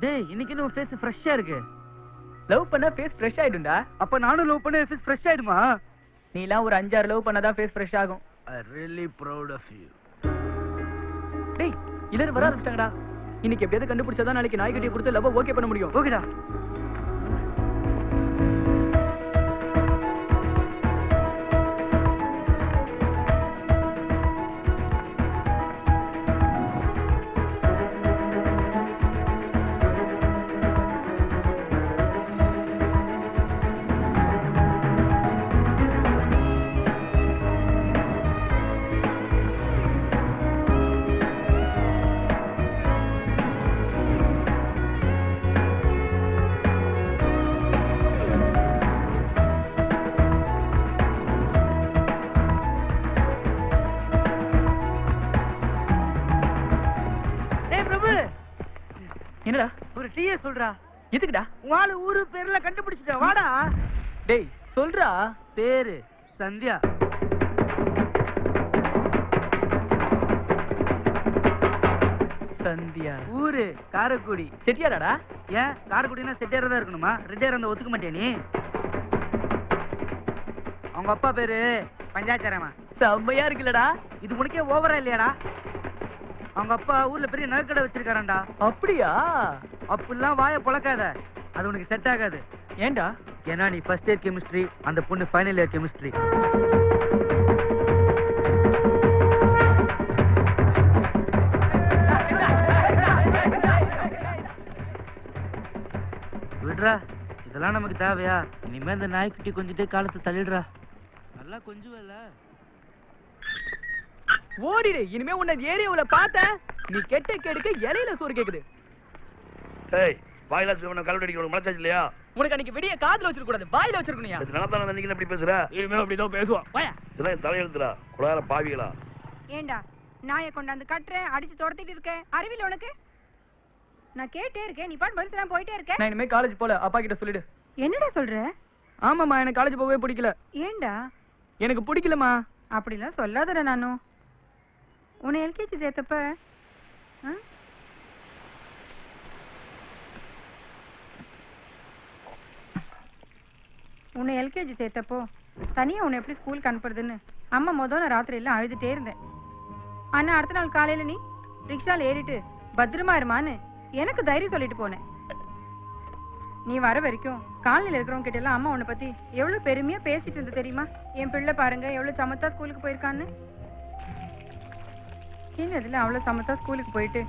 டேய் இன்னைக்கு இன்னும் ஃபேஸ் ஃப்ரெஷ்ஷா இருக்கு. லவ் பண்ணா ஃபேஸ் ஃப்ரெஷ் ஆயிடும்டா. அப்ப நானும் லவ் பண்ண ஃபேஸ் ஃப்ரெஷ் ஆயிடுமா? நீலாம் ஒரு அஞ்சாறு லவ் பண்ணாதான் ஃபேஸ் ஃப்ரெஷ் ஆகும். I really proud of you டேய் எல்லாரும் வர ஆரம்பிச்சிட்டாங்கடா. இன்னைக்கு எப்படியாவது கண்டுபிடிச்சாதான் நாளைக்கு நாய்க்குட்டியை கொடுத்து லவ் ஓகே பண்ண முடியும். ஓகேடா என்னடா? ஒரு டீயே சொல்றா. எதுக்குடா? ஆளு ஊரு பேர்ல கண்டுபிடிச்சிட்ட. வாடா. டேய் சொல்றா. பேரு சந்தியா. சந்தியா. ஊரு காரைக்குடி. செட்டியாராடா? ஏன்? காரைக்குடினா செட்டியாரா தான் இருக்கணுமா? ரெட்டியாரா இருந்தா ஒத்துக்க மாட்டியா நீ. அவங்க அப்பா பேரு பஞ்சாச்சாரமா செம்மையா இருக்குல்லடா. இது உனக்கே ஓவரா இல்லையாடா? அவங்க அப்பா ஊர்ல பெரிய நகைக்கடை வச்சிருக்காராண்டா அப்படியா? அப்படிலாம் வாயை பொழக்காத. அது உனக்கு செட் ஆகாது. ஏன்டா? ஏன்னா நீ ஃபர்ஸ்ட் இயர் கெமிஸ்ட்ரி அந்த பொண்ணு ஃபைனல் இயர் கெமிஸ்ட்ரி விடுறா இதெல்லாம் நமக்கு தேவையா? இனிமே இந்த நாய்க்குட்டி கொஞ்சிட்டே காலத்தை தள்ளிடுறா. நல்லா கொஞ்சுவல்ல. ஓடிடு இனிமே உன்னை ஏரியாவுல பார்த்தேன் நீ கெட்ட கேடுக்க இலையில சோறு கேக்குது. ஏய் வாயிலா சிவன கல்வெடி அடிக்க மனசாச்சு இல்லையா? உனக்கு அன்னைக்கு வெடிய காதுல வச்சிருக்க கூடாது வாயில வச்சிருக்கணும்யா இது நிலத்தான நீங்க எப்படி பேசுற? இனிமேல் அப்படிதான் பேசுவான் வாயா. இதெல்லாம் என் தலையெழுத்துடா குடார பாவிகளா? ஏண்டா நாயை கொண்டாந்து கட்டுறேன் அடிச்சு துரத்திட்டு இருக்கேன் அறிவில் உனக்கு? நான் கேட்டே இருக்கேன் நீ பாட்டு பதில் போயிட்டே இருக்க? நான் இனிமே காலேஜ் போல அப்பா கிட்ட சொல்லிடு. என்னடா சொல்ற? ஆமாம்மா எனக்கு காலேஜ் போகவே பிடிக்கல. ஏண்டா? எனக்கு பிடிக்கலமா அப்படிலாம் சொல்லாதடா நானும் உன்னை எல்கேஜி சேர்த்தப்ப உன்னை எல்கேஜி சேர்த்தப்போ தனியா உன்னை எப்படி ஸ்கூலுக்கு அனுப்புறதுன்னு அம்மா மொதல் நான் ராத்திரி எல்லாம் அழுதுட்டே இருந்தேன். ஆனா அடுத்த நாள் காலையில நீ ரிக்ஷால ஏறிட்டு பத்திரமா இருமான்னு எனக்கு தைரியம் சொல்லிட்டு போனேன். நீ வர வரைக்கும் காலனில இருக்கிறவங்க கிட்ட எல்லாம் அம்மா உன்னை பத்தி எவ்வளவு பெருமையாக பேசிட்டு இருந்த தெரியுமா? என் பிள்ளை பாருங்க எவ்வளோ சமத்தா ஸ்கூலுக்கு போயிருக்கான்னு. சின்னதுல அவ்வளவு சமத்தா ஸ்கூலுக்கு போயிட்டு.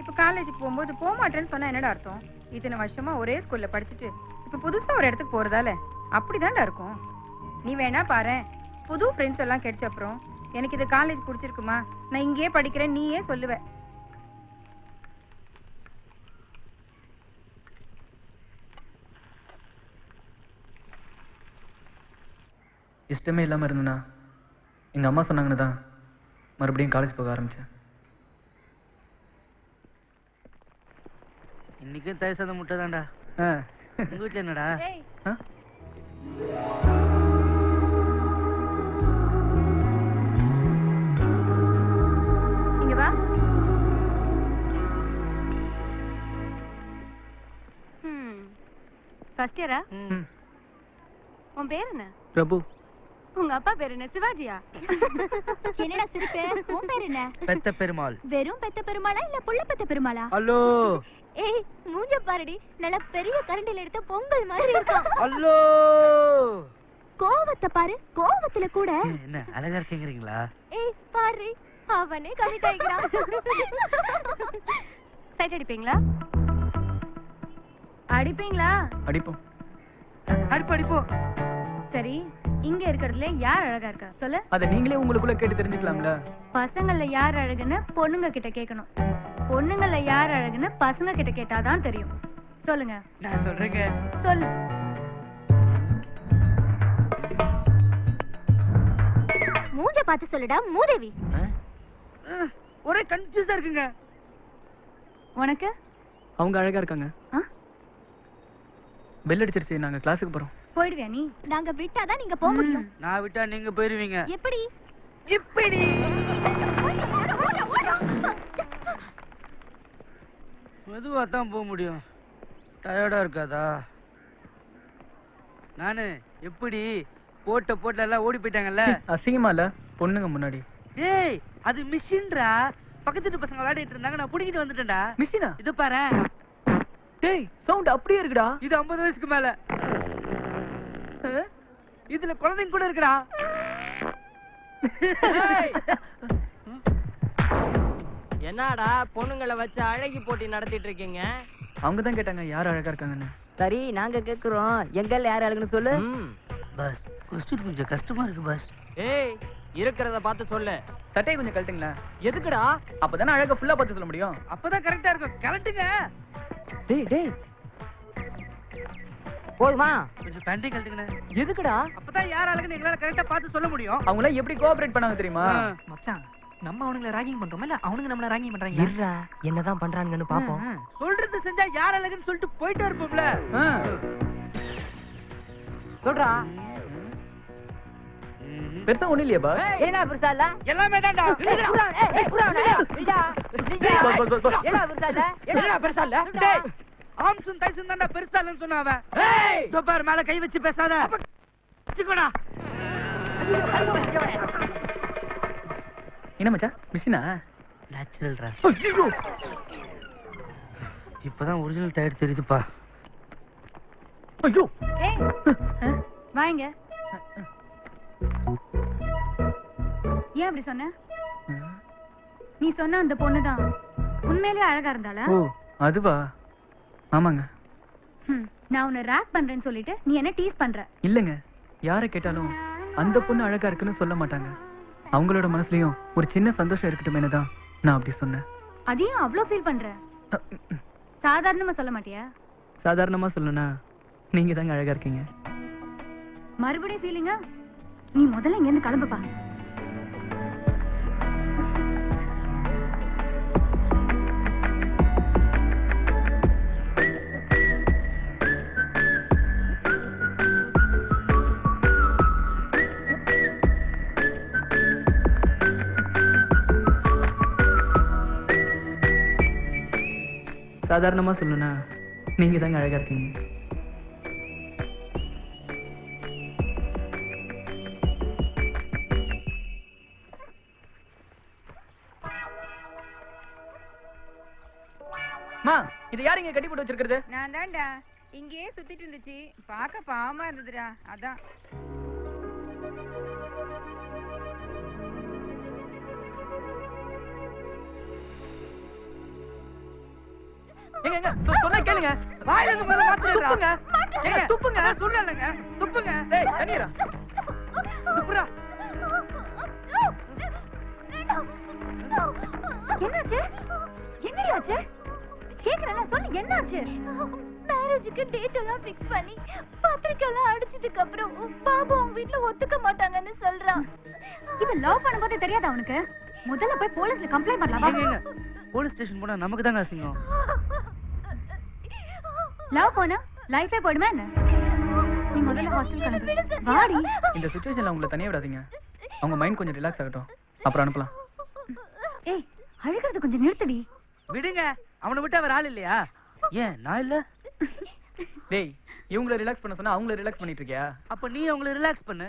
இப்ப காலேஜுக்கு போகும்போது போக மாட்டேன்னு சொன்னா என்னடா அர்த்தம்? இத்தனை வருஷமா ஒரே ஸ்கூல்ல படிச்சுட்டு இப்ப புதுசா ஒரு இடத்துக்கு போறதால? அப்படிதான்டா இருக்கும். நீ வேணா பாரு புது ஃப்ரெண்ட்ஸ் எல்லாம் கிடைச்ச அப்புறம் எனக்கு இது காலேஜ் பிடிச்சிருக்குமா? நான் இங்கேயே படிக்கிறேன் நீயே சொல்லுவ. இஷ்டமே இல்லாம இருந்தேனா? எங்க அம்மா சொன்னாங்கன்னு தான். மறுபடியும் காலேஜ் போக ஆரம்பிச்சேன். இன்னைக்கும் தயிர் சாதம் முட்டை தான்டா. ஆ. உங்க வீட்டுல என்னடா? ஏய். ஆ? இங்க வா. ஃபர்ஸ்ட் இயரா ம். உன் பேர் என்ன? பிரபு. உங்க அப்பா பேர் என்ன? சிவாஜியா? என்னடா சிரிப்பு? உன் பேர் என்ன? பெத்த பெருமாள். வெறும் பெத்த பெருமாளா இல்ல புள்ள பெத்த பெருமாளா? ஹலோ. ஏய் மூஞ்ச பாருடி. நல்ல பெரிய கரண்டில எடுத்த பொங்கல் மாதிரி இருக்கான். ஹலோ. கோவத்தை பாரு. கோவத்துல கூட. என்ன அழகா இருக்கீங்கிறீங்களா? ஏய் பாரு. அவனே கமிட் சைட் அடிப்பீங்களா? அடிப்பீங்களா? அடிப்போம். அடிப்பு அடிப்போ சரி. இங்க இருக்கிறதுல யார் அழகா இருக்கா? சொல்லு. அதை நீங்களே உங்களுக்குள்ள கேட்டு தெரிஞ்சுக்கலாம்ல. பசங்கள்ல யார் அழகுன்னு பொண்ணுங்க கிட்ட கேட்கணும். பொண்ணுங்கள்ல யார் அழகுன்னு பசங்க கிட்ட கேட்டாதான் தெரியும். சொல்லுங்க. நான் சொல்றேங்க. சொல்லு. மூஞ்ச பார்த்து சொல்லுடா மூதேவி. ஒரே கன்ஃபியூஸா இருக்குங்க. உனக்கு? அவங்க அழகா இருக்காங்க? பெல் அடிச்சிருச்சு நாங்க கிளாஸுக்கு போறோம். போயிடுவியா நீ? நாங்க விட்டாதான் நீங்க போக முடியும். நான் விட்டா நீங்க போயிருவீங்க. எப்படி? இப்படி. மெதுவா தான் போக முடியும். டயர்டா இருக்காதா? நானு எப்படி? போட்ட போட்ட எல்லாம் ஓடி போயிட்டாங்கல்ல? அசிங்கமா இல்ல? பொண்ணுங்க முன்னாடி. டேய் அது மிஷின்டா பக்கத்து வீட்டு பசங்க விளையாடிட்டு இருந்தாங்க நான் புடிங்கிட்டு வந்துட்டேன்டா. மிஷினா? இது பாரு டேய் சவுண்ட் அப்படியே இருக்குடா. இது 50 வயசுக்கு மேல. இதுல குழந்தைங்க கூட இருக்குடா. என்னடா பொண்ணுங்களை வச்சு அழகி போட்டி நடத்திட்டு இருக்கீங்க? அவங்க தான் கேட்டாங்க யார் அழகா இருக்காங்கன்னு. சரி நாங்க கேக்குறோம். எங்கல்ல யார் அழகுன்னு சொல்லு. ம். பஸ் கொஸ்டின் கொஞ்சம் கஷ்டமா இருக்கு பஸ் ஏய் இருக்கிறத பார்த்து சொல்லு. சட்டையை கொஞ்சம் கழட்டுங்களேன் எதுக்குடா? அப்பதானே அழகா ஃபுல்லா பார்த்து சொல்ல முடியும். அப்பதான் கரெக்டா இருக்கும். கரெக்ட்டுங்க டேய் டேய். போதுமா கொஞ்சம் பேண்டையும் கழட்டுங்கண்ணே எதுக்குடா? அப்பதான் யார் அழகுன்னு எங்களால கரெக்டா பார்த்து சொல்ல முடியும். அவங்கள எப்படி கோஆபரேட் பண்ணாங்க தெரியுமா. மச்சான் நம்ம அவனுங்களை ராகிங் பண்றோமா? இல்ல அவனுங்க நம்மள ராகிங் பண்றாங்க? இருடா என்னதான் பண்றானுங்கன்னு பாப்போம் சொல்றது செஞ்சா யார் அழகுன்னு சொல்லிட்டு போயிட்டே இருப்போம்ல. சொல்றா. பெருசா ஒண்ணு இல்லையா பா என்ன பெருசா இல்ல? எல்லாமே தான்டா. என்ன பெருசா இல்ல? என்ன பெருசா இல்ல? டேய். ஆம்சும் தைசும் தான்டா பெருசா இல்லைன்னு சொன்ன அவன். இதோ பாரு மேல கை வச்சு பேசாத. வச்சுக்கோடா. என்ன மச்சான் மிஷினா நேச்சுரல்ரா இப்பதான் ஒரிஜினல் டயர் தெரியுதுப்பா. ஐயோ! வாங்க ஏன் அப்படி சொன்ன? நீ சொன்ன அந்த பொண்ணுதான். உண்மையிலேயே அழகா இருந்தாளா? அதுவா? ஆமாங்க. நான் உன்னை ரேக் பண்றேன்னு சொல்லிட்டு நீ என்ன டீஸ் பண்ற. இல்லைங்க. யாரை கேட்டாலும் அந்த பொண்ணு அழகா இருக்குன்னு சொல்ல மாட்டாங்க. அவங்களோட மனசுலயும் ஒரு சின்ன சந்தோஷம் இருக்கட்டுமேனு தான் நான் அப்படி சொன்னேன். அதையும் அவ்வளோ ஃபீல் பண்ற. சாதாரணமா சொல்ல மாட்டியா? சாதாரணமா சொல்லணும்னா நீங்க தாங்க அழகா இருக்கீங்க. மறுபடியும் ஃபீலிங்கா நீ முதல்ல இங்க இருந்து கிளம்புப்பா. சாதாரணமா சொல்லணும்னா நீங்கள் தாங்க அழகா இருக்கீங்க. மா இது யார் இங்க கட்டி போட்டு வச்சிருக்கிறது? நான் தான்டா. இங்கேயே சுத்திட்டு இருந்துச்சு. பார்க்க பாவமா இருந்ததுடா. அதான். எங்க எங்க சொன்னா கேளுங்க. வாயில இருந்து முதல்ல மாத்திடுறா. துப்புங்க. ஏங்க துப்புங்க. சொல்லலங்க துப்புங்க. டேய் தண்ணீரா? துப்புறா. என்னாச்சு? என்னடியாச்சு கேக்குறல சொல்லு என்னாச்சு? மேரேஜுக்கு டேட் எல்லாம் ஃபிக்ஸ் பண்ணி பத்திரிக்கை எல்லாம் அடிச்சதுக்கு அப்புறம் பாபு அவங்க வீட்ல ஒத்துக்க மாட்டாங்கன்னு சொல்றான். இது லவ் பண்ணும்போது தெரியாதா அவனுக்கு முதல்ல போய் போலீஸ்ல கம்ப்ளைண்ட் பண்ணலாம்? ஏங்க போலீஸ் ஸ்டேஷன் போனா நமக்கு தாங்க அசிங்கம். லவ் போனா லைஃபே போயிடுமா என்ன? நீ முதல்ல ஹாஸ்டல் கிளம்பு. வாடி. இந்த சுச்சுவேஷன்ல உங்களை தனியா விடாதீங்க. அவங்க மைண்ட் கொஞ்சம் ரிலாக்ஸ் ஆகட்டும். அப்புறம் அனுப்பலாம். ஏய் அழுகிறது கொஞ்சம் நிறுத்தடி. விடுங்க. அவனை விட்டு அவர் ஆள் இல்லையா? ஏன் நான் இல்ல? டேய் இவங்கள ரிலாக்ஸ் பண்ண சொன்னா அவங்கள ரிலாக்ஸ் பண்ணிட்டு இருக்கியா? அப்ப நீ அவங்கள ரிலாக்ஸ் பண்ணு.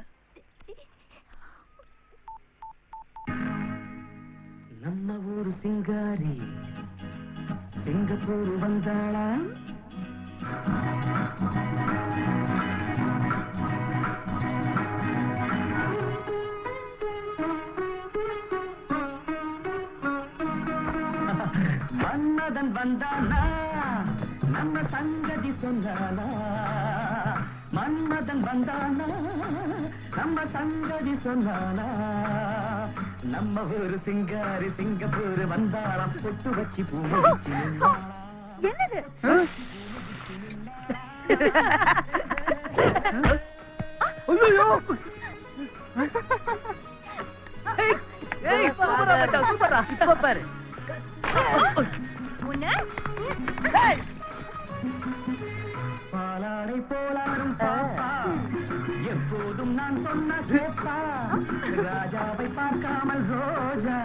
நம்ம ஊரு சிங்காரி சிங்கப்பூர் வந்தாளா? மன்மதன் வந்தானா? நம்ம சங்கதி சொன்னானா? மன்மதன் வந்தானா? நம்ம சங்கதி சொன்னானா? நம்ம ஊரு சிங்காரி சிங்கப்பூர் வந்தாளாம். பொட்டு வச்சு பூ. என்னது? பாலாடை போலாரும் பாப்பா. எப்போதும் நான் சொன்ன கேப்பா. ராஜாவை பார்க்காமல் ரோஜா.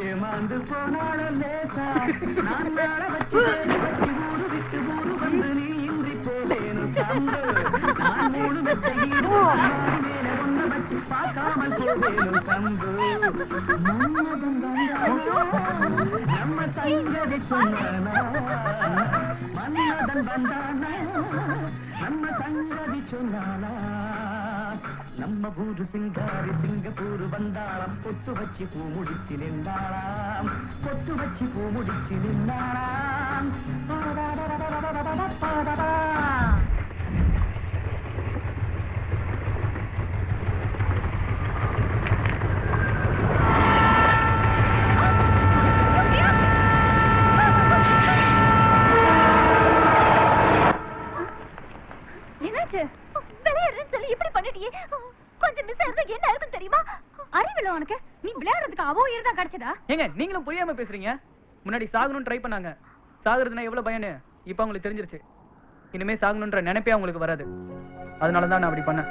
ஏமாந்து போனாலும் லேசா. நான் வாழ வச்சு வச்சு ஊரு விட்டு ஊரு வந்து நீ சம்பு பார்க்காமல் போவேலும் சம்பு மன்மதன் நம்ம சங்கதி சொன்னானா மன்மதன் வந்தானா நம்ம சங்கதி சொன்னானா நம்ம ஊரு சிங்காரி சிங்கப்பூர் வந்தாளாம் பொத்து வச்சு பூ முடிச்சு நின்றாளாம் பொத்து வச்சு பூ முடிச்சு நின்றாளாம் விளையாடுறேன்னு சொல்லி இப்படி பண்ணிட்டியே கொஞ்சம் மிஸ் ஆயிருந்தா என்ன இருக்கும் தெரியுமா அறிவில்ல உனக்கு நீ விளையாடுறதுக்கு கேக்குதா ஏங்க நீங்களும் புரியாம பேசுறீங்க? முன்னாடி சாகணும்னு ட்ரை பண்ணாங்க. சாகுறதுனா எவ்வளவு பயனு? இப்போ அவங்களுக்கு தெரிஞ்சிருச்சு. இனிமே சாகணுன்ற நினைப்பே அவங்களுக்கு வராது. அதனால தான் நான் அப்படி பண்ணேன்.